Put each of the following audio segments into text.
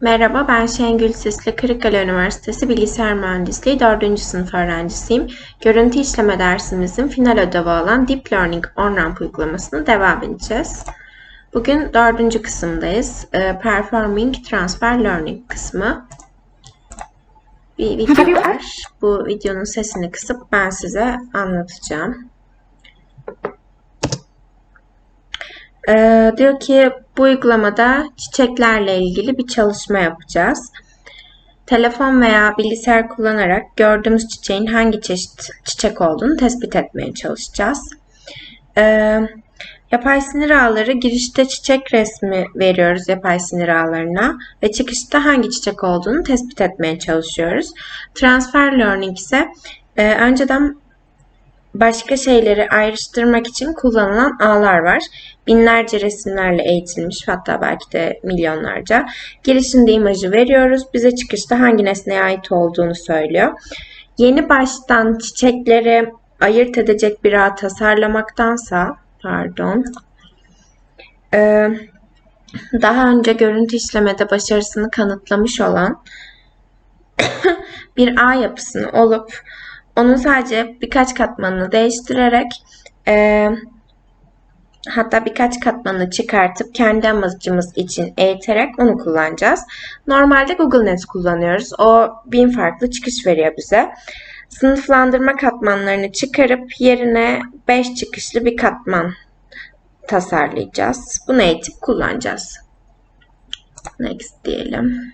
Merhaba, ben Şengül Sisli, Kırıkkale Üniversitesi Bilgisayar Mühendisliği 4. sınıf öğrencisiyim. Görüntü işleme dersimizin final ödevi olan Deep Learning On-Ramp uygulamasını devam edeceğiz. Bugün dördüncü kısımdayız. Ee, Performing Transfer Learning kısmı. Bir video var. Bu videonun sesini kısıp ben size anlatacağım. Ee, diyor ki bu uygulamada çiçeklerle ilgili bir çalışma yapacağız. Telefon veya bilgisayar kullanarak gördüğümüz çiçeğin hangi çeşit çiçek olduğunu tespit etmeye çalışacağız. Ee, yapay sinir ağları girişte çiçek resmi veriyoruz yapay sinir ağlarına ve çıkışta hangi çiçek olduğunu tespit etmeye çalışıyoruz. Transfer learning ise e, önceden başka şeyleri ayrıştırmak için kullanılan ağlar var. Binlerce resimlerle eğitilmiş hatta belki de milyonlarca. Girişinde imajı veriyoruz. Bize çıkışta hangi nesneye ait olduğunu söylüyor. Yeni baştan çiçekleri ayırt edecek bir ağ tasarlamaktansa pardon e, daha önce görüntü işlemede başarısını kanıtlamış olan bir ağ yapısını olup onun sadece birkaç katmanını değiştirerek e, hatta birkaç katmanını çıkartıp kendi amacımız için eğiterek onu kullanacağız. Normalde Google Net kullanıyoruz. O bin farklı çıkış veriyor bize. Sınıflandırma katmanlarını çıkarıp yerine 5 çıkışlı bir katman tasarlayacağız. Bunu eğitip kullanacağız. Next diyelim.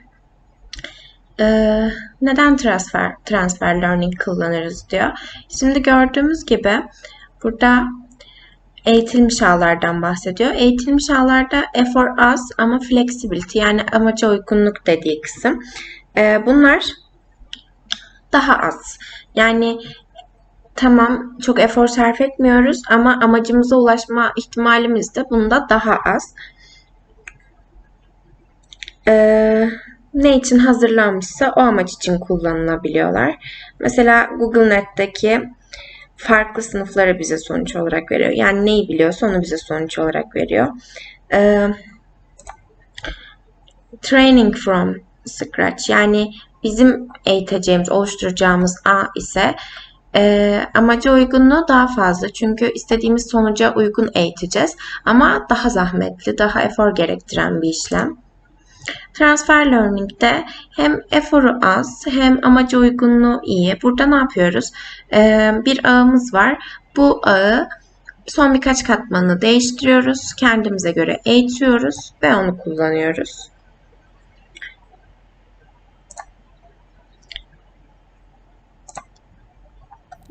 Ee, neden transfer, transfer learning kullanırız diyor. Şimdi gördüğümüz gibi burada eğitilmiş ağlardan bahsediyor. Eğitilmiş ağlarda effort az ama flexibility yani amaca uygunluk dediği kısım. Ee, bunlar daha az. Yani tamam çok efor sarf etmiyoruz ama amacımıza ulaşma ihtimalimiz de bunda daha az. Ee, ne için hazırlanmışsa o amaç için kullanılabiliyorlar. Mesela Google Net'teki farklı sınıfları bize sonuç olarak veriyor. Yani neyi biliyorsa onu bize sonuç olarak veriyor. Ee, training from scratch yani bizim eğiteceğimiz, oluşturacağımız A ise e, amaca uygunluğu daha fazla. Çünkü istediğimiz sonuca uygun eğiteceğiz. Ama daha zahmetli, daha efor gerektiren bir işlem. Transfer Learning'de hem eforu az hem amaca uygunluğu iyi. Burada ne yapıyoruz? Ee, bir ağımız var. Bu ağı son birkaç katmanını değiştiriyoruz. Kendimize göre eğitiyoruz ve onu kullanıyoruz.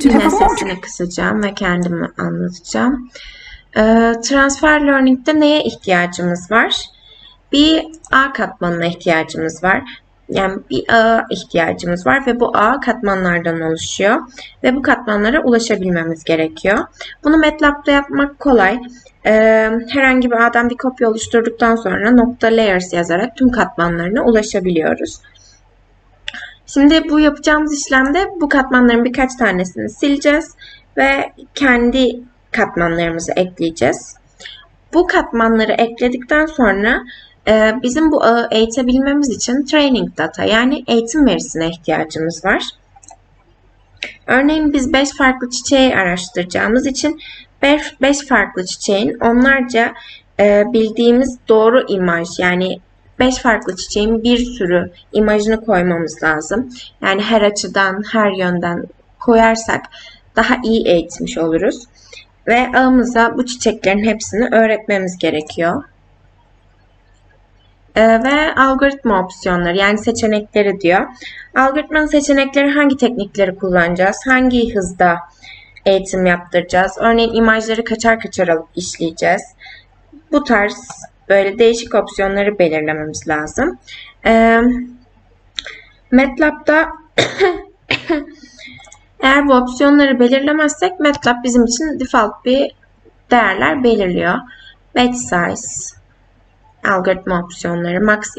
Yine sesini kısacağım ve kendimi anlatacağım. Ee, transfer Learning'de neye ihtiyacımız var? Bir A katmanına ihtiyacımız var. Yani bir A ihtiyacımız var ve bu A katmanlardan oluşuyor. Ve bu katmanlara ulaşabilmemiz gerekiyor. Bunu MATLAB'da yapmak kolay. Ee, herhangi bir A'dan bir kopya oluşturduktan sonra nokta layers yazarak tüm katmanlarına ulaşabiliyoruz. Şimdi bu yapacağımız işlemde bu katmanların birkaç tanesini sileceğiz ve kendi katmanlarımızı ekleyeceğiz. Bu katmanları ekledikten sonra bizim bu ağı eğitebilmemiz için training data yani eğitim verisine ihtiyacımız var. Örneğin biz 5 farklı çiçeği araştıracağımız için 5 farklı çiçeğin onlarca e, bildiğimiz doğru imaj yani 5 farklı çiçeğin bir sürü imajını koymamız lazım. Yani her açıdan, her yönden koyarsak daha iyi eğitmiş oluruz. Ve ağımıza bu çiçeklerin hepsini öğretmemiz gerekiyor. Ee, ve algoritma opsiyonları yani seçenekleri diyor. Algoritmanın seçenekleri hangi teknikleri kullanacağız? Hangi hızda eğitim yaptıracağız? Örneğin imajları kaçar kaçar alıp işleyeceğiz. Bu tarz böyle değişik opsiyonları belirlememiz lazım. Ee, MATLAB'da eğer bu opsiyonları belirlemezsek MATLAB bizim için default bir değerler belirliyor. Batch size, algoritma opsiyonları, max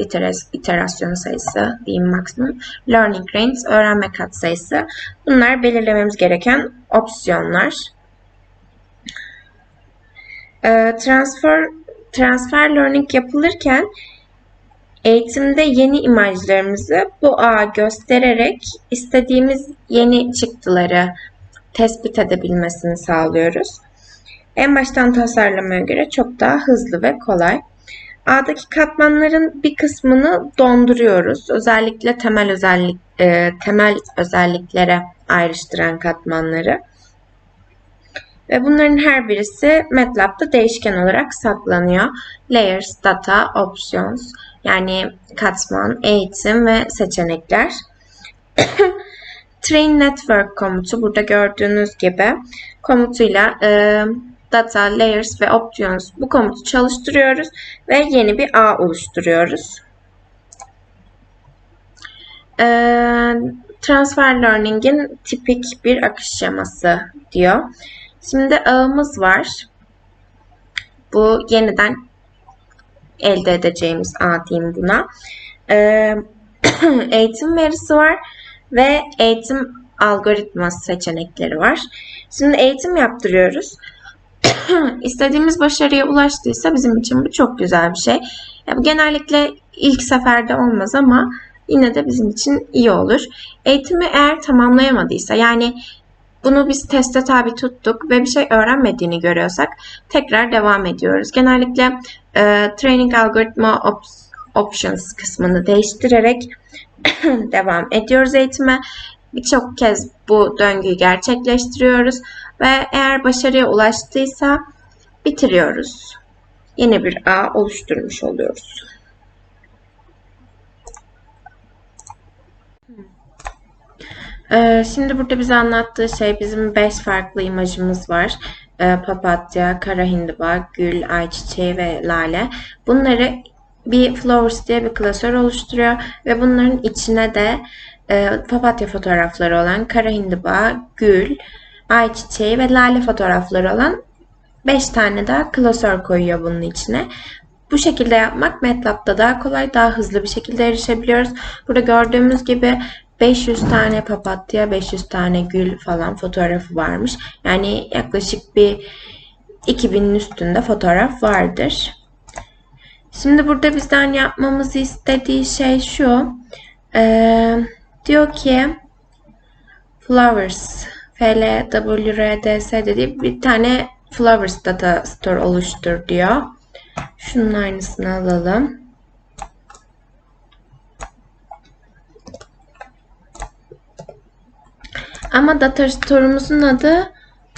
iterasyon sayısı diyeyim maksimum, learning range, öğrenme katsayısı. Bunlar belirlememiz gereken opsiyonlar. Ee, transfer transfer learning yapılırken eğitimde yeni imajlarımızı bu ağa göstererek istediğimiz yeni çıktıları tespit edebilmesini sağlıyoruz. En baştan tasarlamaya göre çok daha hızlı ve kolay. A'daki katmanların bir kısmını donduruyoruz. Özellikle temel özellik e, temel özelliklere ayrıştıran katmanları. Ve bunların her birisi MATLAB'da değişken olarak saklanıyor. Layers, Data, Options yani katman, eğitim ve seçenekler. Train Network komutu burada gördüğünüz gibi komutuyla e, Data, Layers ve Options bu komutu çalıştırıyoruz ve yeni bir ağ oluşturuyoruz. E, Transfer Learning'in tipik bir akış şeması diyor. Şimdi ağımız var. Bu yeniden elde edeceğimiz ağ diyeyim buna. Ee, eğitim verisi var ve eğitim algoritması seçenekleri var. Şimdi eğitim yaptırıyoruz. İstediğimiz başarıya ulaştıysa bizim için bu çok güzel bir şey. Ya bu genellikle ilk seferde olmaz ama yine de bizim için iyi olur. Eğitimi eğer tamamlayamadıysa yani bunu biz teste tabi tuttuk ve bir şey öğrenmediğini görüyorsak tekrar devam ediyoruz. Genellikle e, Training Algoritma op Options kısmını değiştirerek devam ediyoruz eğitime. Birçok kez bu döngüyü gerçekleştiriyoruz ve eğer başarıya ulaştıysa bitiriyoruz. Yeni bir ağ oluşturmuş oluyoruz. Ee, şimdi burada bize anlattığı şey bizim 5 farklı imajımız var. Ee, papatya, kara hindiba, gül, ayçiçeği ve lale. Bunları bir Flowers diye bir klasör oluşturuyor ve bunların içine de e, papatya fotoğrafları olan kara hindiba, gül, ayçiçeği ve lale fotoğrafları olan 5 tane daha klasör koyuyor bunun içine. Bu şekilde yapmak MATLAB'da daha kolay, daha hızlı bir şekilde erişebiliyoruz. Burada gördüğümüz gibi 500 tane papatya, 500 tane gül falan fotoğrafı varmış. Yani yaklaşık bir 2000'in üstünde fotoğraf vardır. Şimdi burada bizden yapmamızı istediği şey şu. Ee, diyor ki Flowers FLWRDS dediği bir tane Flowers Data Store oluştur diyor. Şunun aynısını alalım. Ama data store'umuzun adı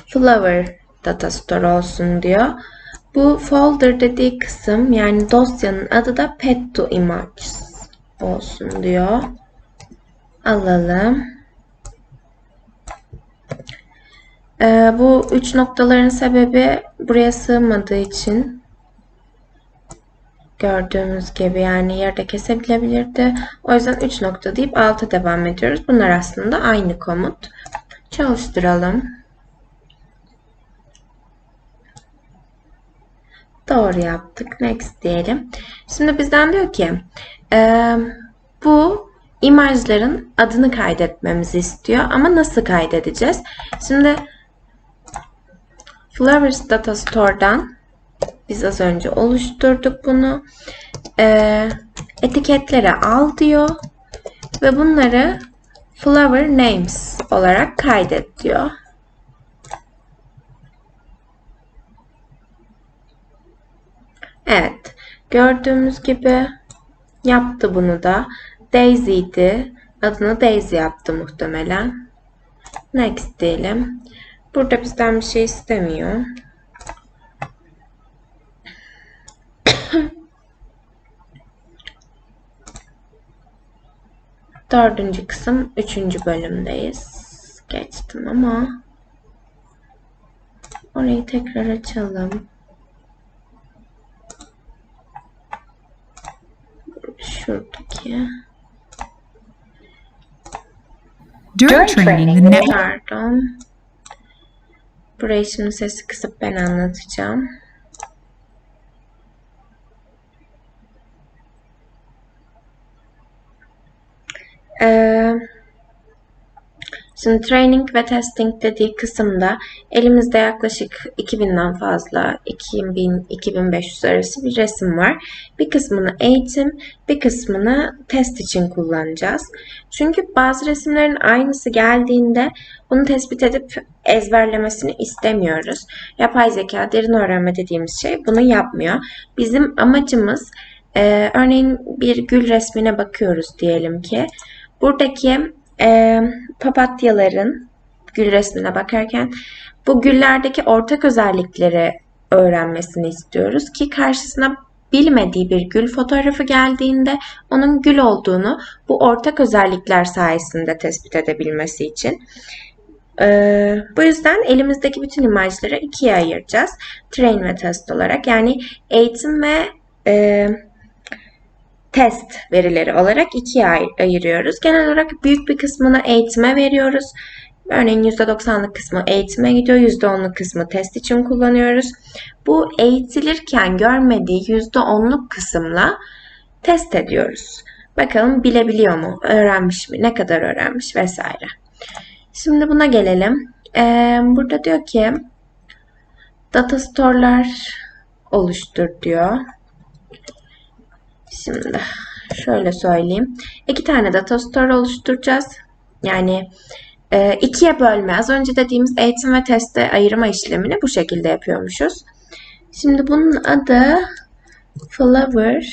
Flower Data Store olsun diyor. Bu folder dediği kısım yani dosyanın adı da pet to images olsun diyor. Alalım. Ee, bu üç noktaların sebebi buraya sığmadığı için gördüğümüz gibi yani yerde kesebilebilirdi. O yüzden 3 nokta deyip 6 devam ediyoruz. Bunlar aslında aynı komut. Çalıştıralım. Doğru yaptık. Next diyelim. Şimdi bizden diyor ki e, bu imajların adını kaydetmemizi istiyor. Ama nasıl kaydedeceğiz? Şimdi Flowers Data Store'dan biz az önce oluşturduk bunu. E, etiketlere al diyor. Ve bunları Flower Names olarak kaydet diyor. Evet. Gördüğümüz gibi yaptı bunu da. Daisy'di. Adını Daisy yaptı muhtemelen. Next diyelim. Burada bizden bir şey istemiyor. Dördüncü kısım üçüncü bölümdeyiz. Geçtim ama orayı tekrar açalım. Şuradaki. During training, the net Pardon. Burayı şimdi sesi kısıp ben anlatacağım. Ee, Şimdi training ve testing dediği kısımda elimizde yaklaşık 2000'den fazla 2000-2500 arası bir resim var. Bir kısmını eğitim, bir kısmını test için kullanacağız. Çünkü bazı resimlerin aynısı geldiğinde bunu tespit edip ezberlemesini istemiyoruz. Yapay zeka, derin öğrenme dediğimiz şey bunu yapmıyor. Bizim amacımız e, örneğin bir gül resmine bakıyoruz diyelim ki. Buradaki e, papatyaların gül resmine bakarken bu güllerdeki ortak özellikleri öğrenmesini istiyoruz ki karşısına bilmediği bir gül fotoğrafı geldiğinde onun gül olduğunu bu ortak özellikler sayesinde tespit edebilmesi için. Ee, bu yüzden elimizdeki bütün imajları ikiye ayıracağız. Train ve test olarak. Yani eğitim ve e, test verileri olarak ikiye ay- ayırıyoruz. Genel olarak büyük bir kısmını eğitime veriyoruz. Örneğin %90'lık kısmı eğitime gidiyor, %10'luk kısmı test için kullanıyoruz. Bu eğitilirken görmediği %10'luk kısımla test ediyoruz. Bakalım bilebiliyor mu, öğrenmiş mi, ne kadar öğrenmiş vesaire. Şimdi buna gelelim. Ee, burada diyor ki data store'lar oluştur diyor. Şimdi şöyle söyleyeyim. İki tane data store oluşturacağız. Yani e, ikiye bölme. Az önce dediğimiz eğitim ve teste ayırma işlemini bu şekilde yapıyormuşuz. Şimdi bunun adı Flower.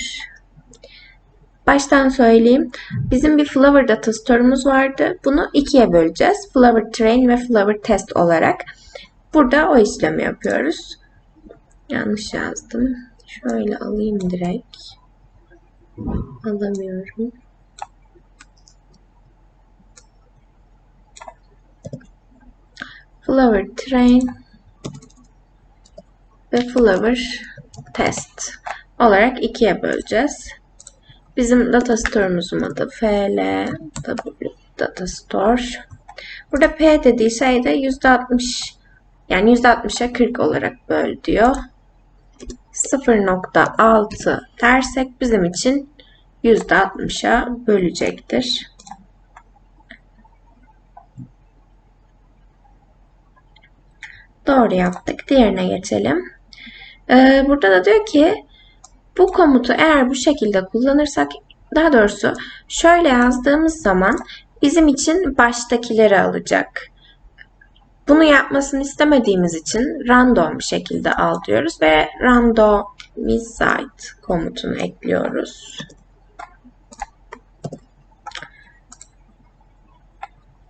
Baştan söyleyeyim. Bizim bir Flower data store'umuz vardı. Bunu ikiye böleceğiz. Flower train ve Flower test olarak. Burada o işlemi yapıyoruz. Yanlış yazdım. Şöyle alayım direkt. Alamıyorum. Flower train ve flower test olarak ikiye böleceğiz. Bizim data store'umuzun adı FL data store. Burada P dediği şey de %60 yani %60'a 40 olarak böl diyor. 0.6 dersek bizim için %60'a bölecektir. Doğru yaptık. Diğerine geçelim. Ee, burada da diyor ki bu komutu eğer bu şekilde kullanırsak daha doğrusu şöyle yazdığımız zaman bizim için baştakileri alacak. Bunu yapmasını istemediğimiz için random bir şekilde al diyoruz ve randomized komutunu ekliyoruz.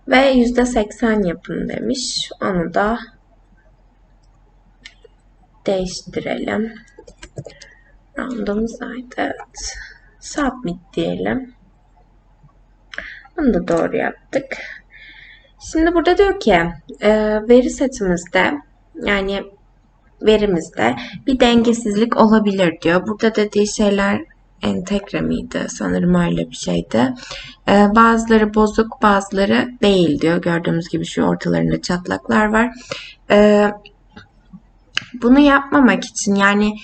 Ve %80 yapın demiş. Onu da değiştirelim. Randomized evet. Submit diyelim. Bunu da doğru yaptık. Şimdi burada diyor ki e, veri setimizde yani verimizde bir dengesizlik olabilir diyor. Burada dediği şeyler entegre miydi? Sanırım öyle bir şeydi. E, bazıları bozuk bazıları değil diyor. Gördüğümüz gibi şu ortalarında çatlaklar var. E, bunu yapmamak için yani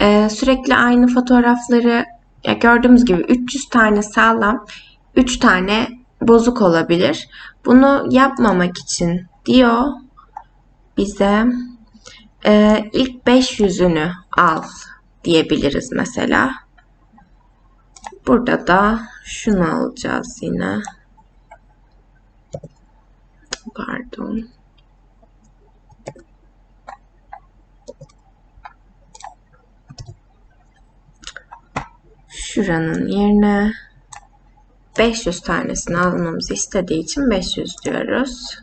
e, sürekli aynı fotoğrafları ya gördüğümüz gibi 300 tane sağlam 3 tane bozuk olabilir. Bunu yapmamak için diyor bize e, ilk 500'ünü al diyebiliriz mesela. Burada da şunu alacağız yine. Pardon. Şuranın yerine 500 tanesini almamızı istediği için 500 diyoruz.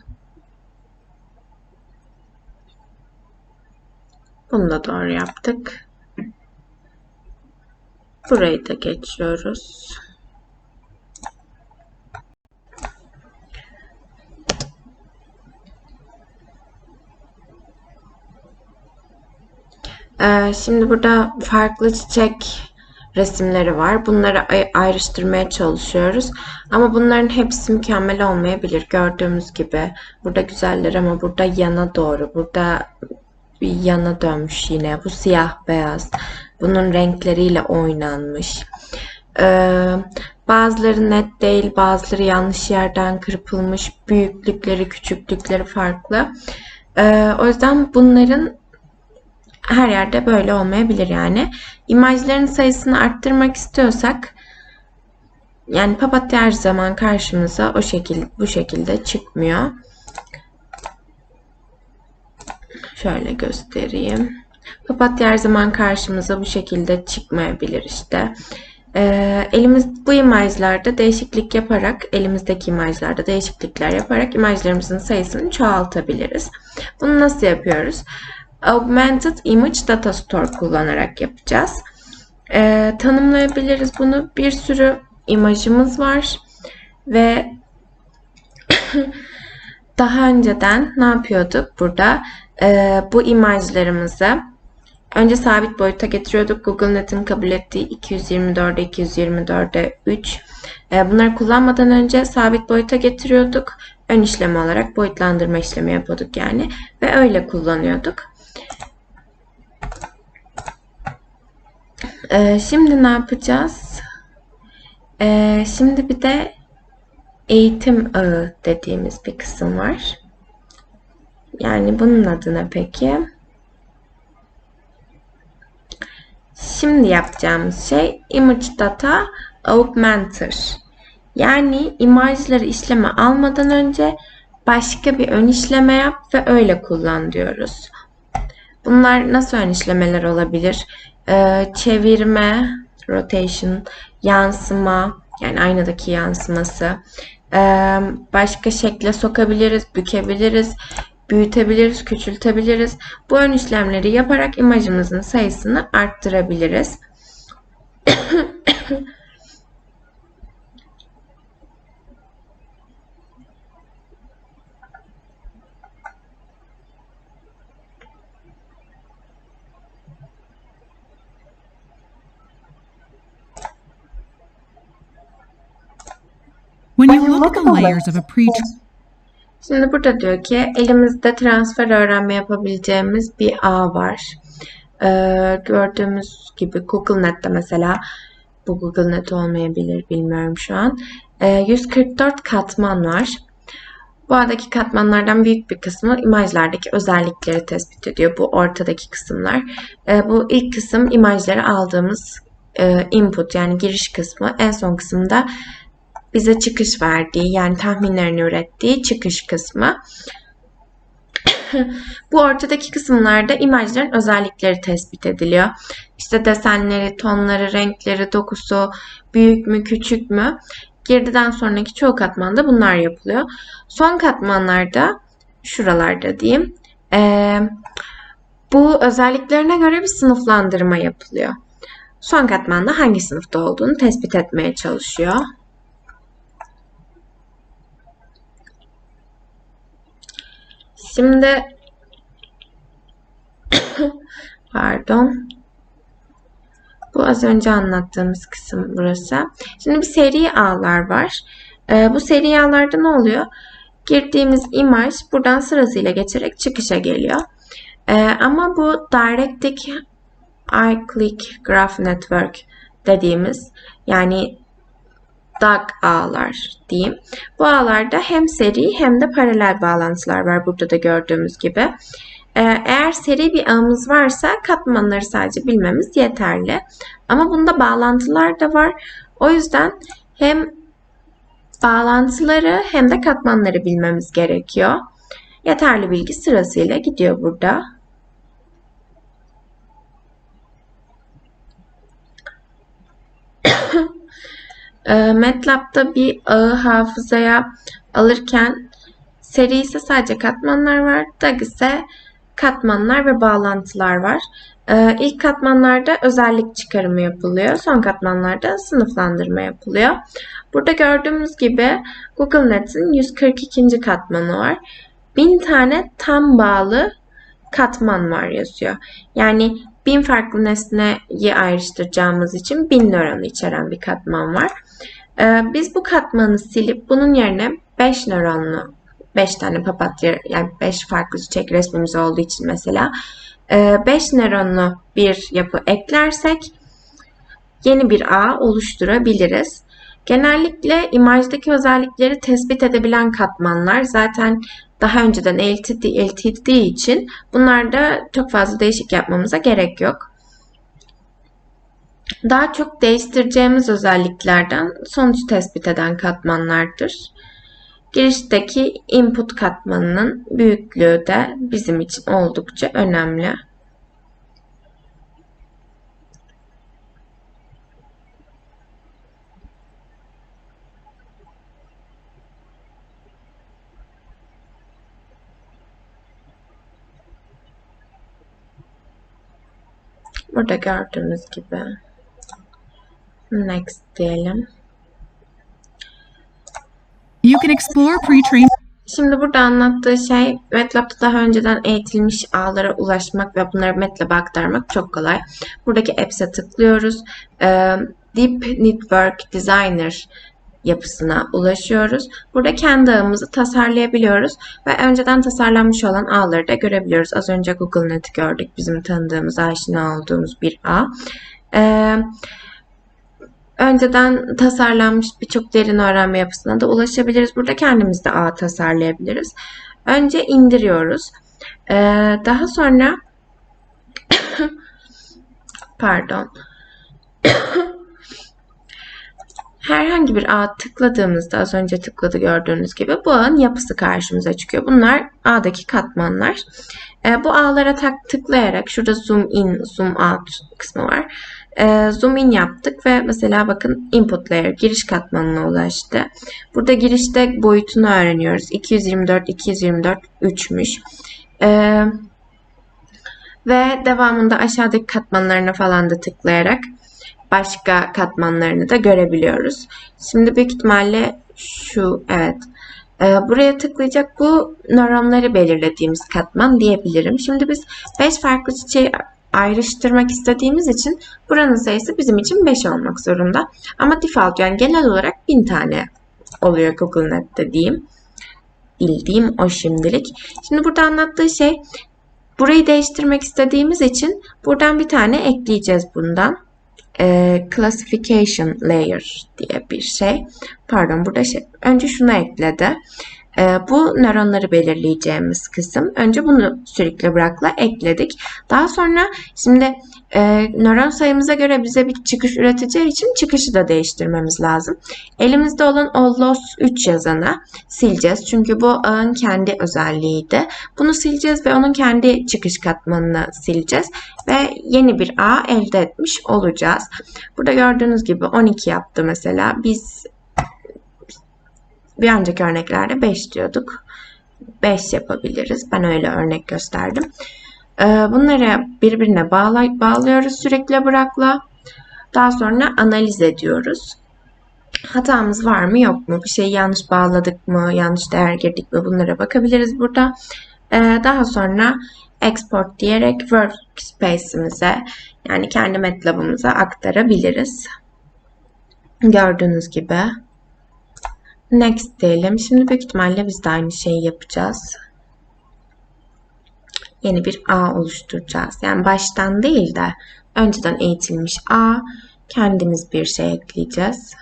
Bunu da doğru yaptık. Burayı da geçiyoruz. Ee, şimdi burada farklı çiçek resimleri var. Bunları ay- ayrıştırmaya çalışıyoruz. Ama bunların hepsi mükemmel olmayabilir. Gördüğümüz gibi burada güzeller ama burada yana doğru. Burada bir yana dönmüş yine. Bu siyah beyaz. Bunun renkleriyle oynanmış. Ee, Bazıları net değil, bazıları yanlış yerden kırpılmış, büyüklükleri, küçüklükleri farklı. Ee, o yüzden bunların her yerde böyle olmayabilir yani. İmajların sayısını arttırmak istiyorsak yani papatya her zaman karşımıza o şekil bu şekilde çıkmıyor. Şöyle göstereyim. Papatya her zaman karşımıza bu şekilde çıkmayabilir işte. Ee, elimiz bu imajlarda değişiklik yaparak, elimizdeki imajlarda değişiklikler yaparak imajlarımızın sayısını çoğaltabiliriz. Bunu nasıl yapıyoruz? Augmented Image Data Store kullanarak yapacağız. Ee, tanımlayabiliriz bunu. Bir sürü imajımız var ve daha önceden ne yapıyorduk burada? Ee, bu imajlarımızı önce sabit boyuta getiriyorduk. Google Net'in kabul ettiği 224'e 224'e 3. Ee, bunları kullanmadan önce sabit boyuta getiriyorduk. Ön işlemi olarak boyutlandırma işlemi yapıyorduk yani. Ve öyle kullanıyorduk. Ee, şimdi ne yapacağız? Ee, şimdi bir de eğitim ağı dediğimiz bir kısım var. Yani bunun adı ne peki? Şimdi yapacağımız şey Image Data Augmenter. Yani imajları işleme almadan önce başka bir ön işleme yap ve öyle kullan diyoruz. Bunlar nasıl ön işlemeler olabilir? Ee, çevirme, rotation, yansıma, yani aynadaki yansıması. Ee, başka şekle sokabiliriz, bükebiliriz, büyütebiliriz, küçültebiliriz. Bu ön işlemleri yaparak imajımızın sayısını arttırabiliriz. When you look at the layers of a pre Şimdi burada diyor ki elimizde transfer öğrenme yapabileceğimiz bir ağ var. Ee, gördüğümüz gibi Google Net'te mesela bu Google Net olmayabilir bilmiyorum şu an. Ee, 144 katman var. Bu ağdaki katmanlardan büyük bir kısmı imajlardaki özellikleri tespit ediyor. Bu ortadaki kısımlar. Ee, bu ilk kısım imajları aldığımız e, input yani giriş kısmı. En son kısımda bize çıkış verdiği yani tahminlerini ürettiği çıkış kısmı. Bu ortadaki kısımlarda imajların özellikleri tespit ediliyor. İşte desenleri, tonları, renkleri, dokusu, büyük mü, küçük mü? Girdiden sonraki çoğu katmanda bunlar yapılıyor. Son katmanlarda, şuralarda diyeyim, ee, bu özelliklerine göre bir sınıflandırma yapılıyor. Son katmanda hangi sınıfta olduğunu tespit etmeye çalışıyor. Şimdi pardon. Bu az önce anlattığımız kısım burası. Şimdi bir seri ağlar var. Ee, bu seri ağlarda ne oluyor? Girdiğimiz imaj buradan sırasıyla geçerek çıkışa geliyor. Ee, ama bu Directic I-Click Graph Network dediğimiz yani DAG ağlar diyeyim. Bu ağlarda hem seri hem de paralel bağlantılar var burada da gördüğümüz gibi. Ee, eğer seri bir ağımız varsa katmanları sadece bilmemiz yeterli. Ama bunda bağlantılar da var. O yüzden hem bağlantıları hem de katmanları bilmemiz gerekiyor. Yeterli bilgi sırasıyla gidiyor burada. E, MATLAB'da bir ağı hafızaya alırken seri ise sadece katmanlar var. DAG ise katmanlar ve bağlantılar var. E, ilk katmanlarda özellik çıkarımı yapılıyor. Son katmanlarda sınıflandırma yapılıyor. Burada gördüğümüz gibi Google Net'in 142. katmanı var. 1000 tane tam bağlı katman var yazıyor. Yani bin farklı nesneyi ayrıştıracağımız için bin nöronı içeren bir katman var. Ee, biz bu katmanı silip bunun yerine 5 nöronlu 5 tane papatya yani 5 farklı çiçek resmimiz olduğu için mesela 5 e, nöronlu bir yapı eklersek yeni bir ağ oluşturabiliriz. Genellikle imajdaki özellikleri tespit edebilen katmanlar zaten daha önceden eğitildiği için bunlarda çok fazla değişik yapmamıza gerek yok. Daha çok değiştireceğimiz özelliklerden sonuç tespit eden katmanlardır. Girişteki input katmanının büyüklüğü de bizim için oldukça önemli. Burada gördüğünüz gibi next diyelim. You can explore pre-trained Şimdi burada anlattığı şey MATLAB'da daha önceden eğitilmiş ağlara ulaşmak ve bunları MATLAB'a aktarmak çok kolay. Buradaki Apps'e tıklıyoruz. Ee, Deep Network Designer yapısına ulaşıyoruz. Burada kendi ağımızı tasarlayabiliyoruz ve önceden tasarlanmış olan ağları da görebiliyoruz. Az önce Google Net'i gördük. Bizim tanıdığımız, aşina olduğumuz bir ağ. Ee, önceden tasarlanmış birçok derin öğrenme yapısına da ulaşabiliriz. Burada kendimiz de ağ tasarlayabiliriz. Önce indiriyoruz. Ee, daha sonra pardon herhangi bir ağa tıkladığımızda az önce tıkladı gördüğünüz gibi bu ağın yapısı karşımıza çıkıyor. Bunlar ağdaki katmanlar. E, bu ağlara tak tıklayarak şurada zoom in, zoom out kısmı var. E, zoom in yaptık ve mesela bakın input layer giriş katmanına ulaştı. Burada girişte boyutunu öğreniyoruz. 224, 224, 3'müş. E, ve devamında aşağıdaki katmanlarına falan da tıklayarak başka katmanlarını da görebiliyoruz. Şimdi büyük ihtimalle şu evet e, buraya tıklayacak bu nöronları belirlediğimiz katman diyebilirim. Şimdi biz 5 farklı çiçeği ayrıştırmak istediğimiz için buranın sayısı bizim için 5 olmak zorunda. Ama default yani genel olarak 1000 tane oluyor Google Net'te diyeyim. Bildiğim o şimdilik. Şimdi burada anlattığı şey burayı değiştirmek istediğimiz için buradan bir tane ekleyeceğiz bundan e, classification layer diye bir şey. Pardon burada şey, önce şunu ekledi. E, bu nöronları belirleyeceğimiz kısım. Önce bunu sürekli bırakla ekledik. Daha sonra şimdi e, nöron sayımıza göre bize bir çıkış üreteceği için çıkışı da değiştirmemiz lazım. Elimizde olan o loss 3 yazanı sileceğiz. Çünkü bu ağın kendi özelliğiydi. Bunu sileceğiz ve onun kendi çıkış katmanını sileceğiz. Ve yeni bir ağ elde etmiş olacağız. Burada gördüğünüz gibi 12 yaptı mesela. Biz bir önceki örneklerde 5 diyorduk. 5 yapabiliriz. Ben öyle örnek gösterdim. Ee, bunları birbirine bağlıyoruz sürekli bırakla. Daha sonra analiz ediyoruz. Hatamız var mı yok mu? Bir şeyi yanlış bağladık mı? Yanlış değer girdik mi? Bunlara bakabiliriz burada. Ee, daha sonra export diyerek workspace'imize yani kendi MATLAB'ımıza aktarabiliriz. Gördüğünüz gibi. Next diyelim. Şimdi büyük ihtimalle biz de aynı şeyi yapacağız. Yeni bir A oluşturacağız. Yani baştan değil de önceden eğitilmiş A kendimiz bir şey ekleyeceğiz.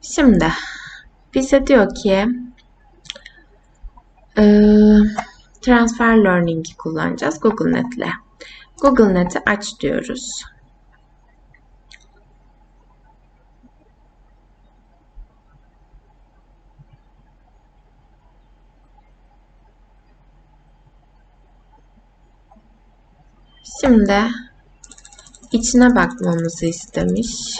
Şimdi bize diyor ki e, transfer learning'i kullanacağız Google Net'le. Google Net'i aç diyoruz. Şimdi içine bakmamızı istemiş.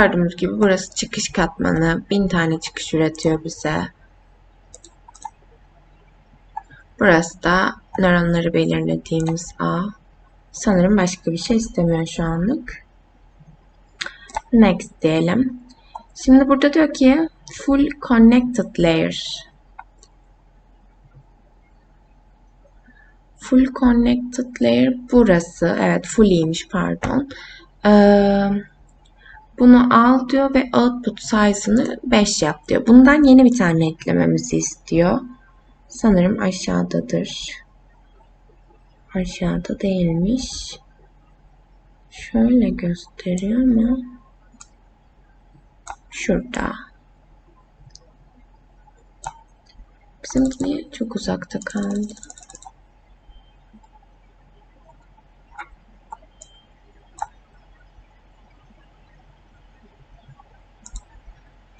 Gördüğümüz gibi burası çıkış katmanı. Bin tane çıkış üretiyor bize. Burası da nöronları belirlediğimiz ağ. Sanırım başka bir şey istemiyor şu anlık. Next diyelim. Şimdi burada diyor ki full connected layer. Full connected layer burası. Evet full iyiymiş pardon. Ee, Bunu al diyor ve output size'ını 5 yap diyor. Bundan yeni bir tane eklememizi istiyor. Sanırım aşağıdadır. Aşağıda değilmiş. Şöyle gösteriyor ama şurada. Bizimki çok uzakta kaldı?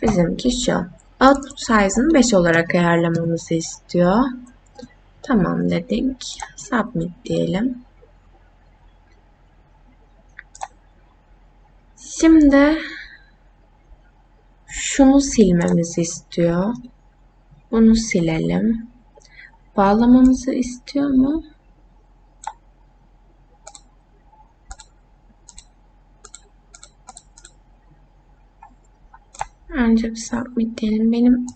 Bizimki şu. Output size'ını 5 olarak ayarlamamızı istiyor. Tamam dedik. Submit diyelim. Şimdi şunu silmemizi istiyor. Bunu silelim. Bağlamamızı istiyor mu? Önce bir submit diyelim. Benim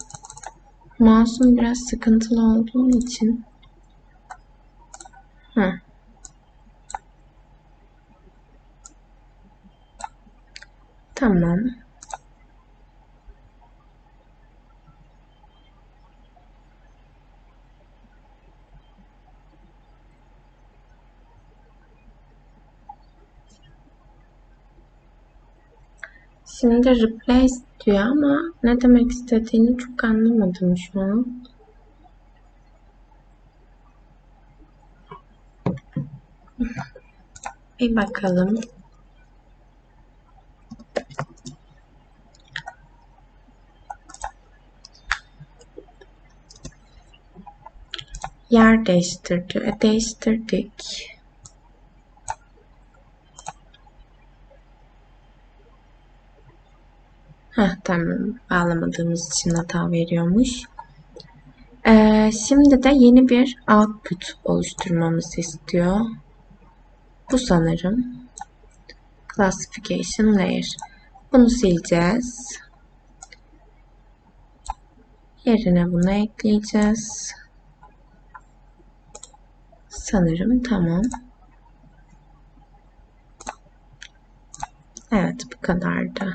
mouse'um biraz sıkıntılı olduğu için. Hı. Tamam. Şimdi replace diyor ama ne demek istediğini çok anlamadım şu an. Bir bakalım. Yer değiştirdi. E, değiştirdik. Heh, tamam. Bağlamadığımız için hata veriyormuş. Ee, şimdi de yeni bir output oluşturmamızı istiyor. Bu sanırım. Classification layer. Bunu sileceğiz. Yerine bunu ekleyeceğiz. Sanırım tamam. Evet bu kadardı.